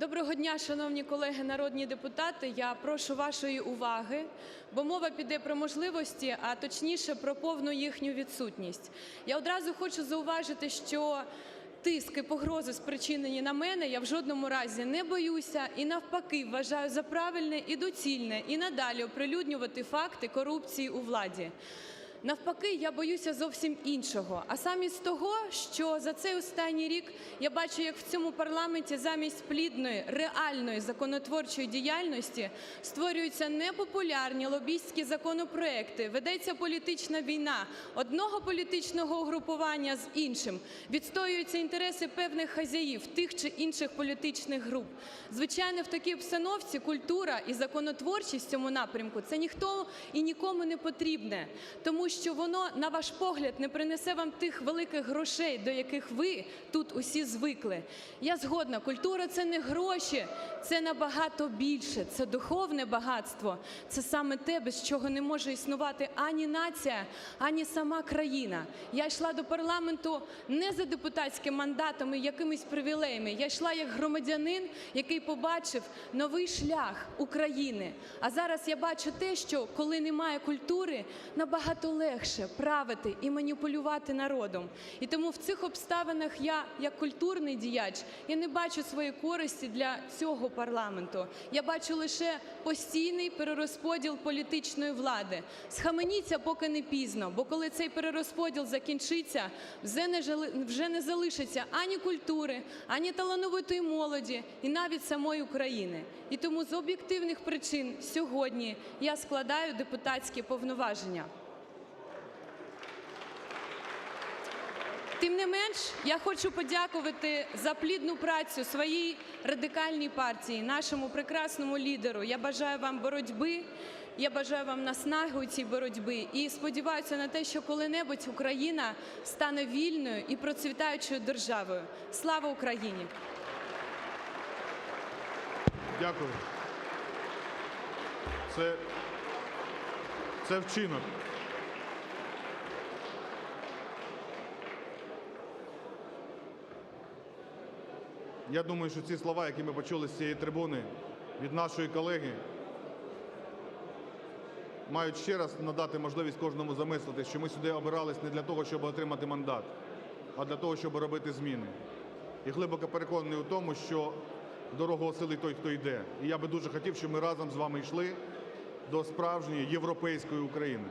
Доброго дня, шановні колеги народні депутати. Я прошу вашої уваги, бо мова піде про можливості, а точніше про повну їхню відсутність. Я одразу хочу зауважити, що тиск і погрози спричинені на мене, я в жодному разі не боюся і навпаки вважаю за правильне і доцільне і надалі оприлюднювати факти корупції у владі. Навпаки, я боюся зовсім іншого. А замість того, що за цей останній рік я бачу, як в цьому парламенті замість плідної, реальної законотворчої діяльності створюються непопулярні лобістські законопроекти, ведеться політична війна одного політичного угрупування з іншим, відстоюються інтереси певних хазяїв тих чи інших політичних груп. Звичайно, в такій обстановці культура і законотворчість в цьому напрямку це ніхто і нікому не потрібне, тому що воно, на ваш погляд, не принесе вам тих великих грошей, до яких ви тут усі звикли. Я згодна, культура це не гроші, це набагато більше, це духовне багатство, це саме те, без чого не може існувати ані нація, ані сама країна. Я йшла до парламенту не за депутатським мандатом і якимись привілеями. Я йшла як громадянин, який побачив новий шлях України. А зараз я бачу те, що коли немає культури, набагато легше правити і маніпулювати народом. І тому в цих обставинах я, як культурний діяч, я не бачу своєї користі для цього парламенту. Я бачу лише постійний перерозподіл політичної влади. Схаменіться, поки не пізно, бо коли цей перерозподіл закінчиться, вже не залишиться ані культури, ані талановитої молоді, і навіть самої України. І тому з об'єктивних причин сьогодні я складаю депутатські повноваження. Тим не менш, я хочу подякувати за плідну працю своїй радикальній партії, нашому прекрасному лідеру. Я бажаю вам боротьби, я бажаю вам наснаги у цій боротьбі і сподіваюся на те, що коли-небудь Україна стане вільною і процвітаючою державою. Слава Україні! Дякую. Це, це вчинок. Я думаю, що ці слова, які ми почули з цієї трибуни від нашої колеги, мають ще раз надати можливість кожному замислити, що ми сюди обирались не для того, щоб отримати мандат, а для того, щоб робити зміни. І глибоко переконаний у тому, що дорогу осилить той, хто йде. І я би дуже хотів, щоб ми разом з вами йшли до справжньої європейської України.